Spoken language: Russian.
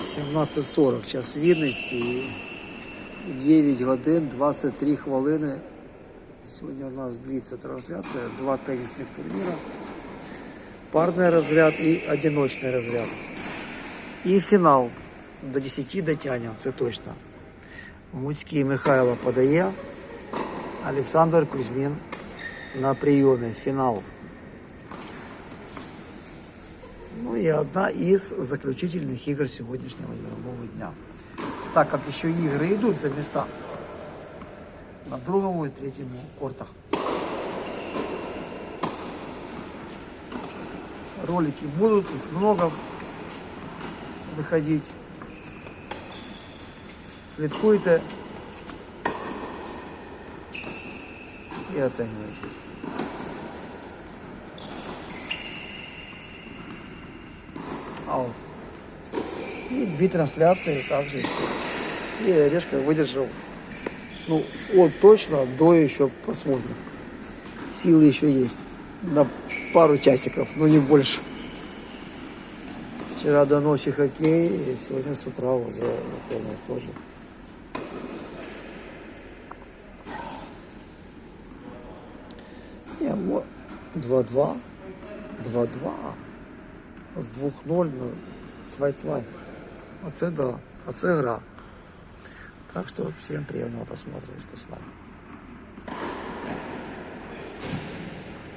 17.40 час Вінниці. І 9 годин 23 хвилини. Сьогодні у нас длится трансляція. Два тенісних турніра. Парний розряд і одиночний розряд. І фінал. До 10 дотягнемо, це точно. Муцький Михайло подає. Олександр Кузьмін на прийомі. Фінал. Ну и одна из заключительных игр сегодняшнего игрового дня. Так как еще игры идут за места на другому и третьему кортах. Ролики будут, их много выходить. Слідкуйте і оцінюйте. Ау. И две трансляции также. И Орешка выдержал. Ну, от точно, до еще посмотрим. Силы еще есть. На пару часиков, но не больше. Вчера до ночи хоккей, и сегодня с утра уже теннис тоже. Не, мо- 2-2. 2-2. З 2-0, ну, 2-2. Оце да, оце гра. Так что всем приятного просмотра, с вами.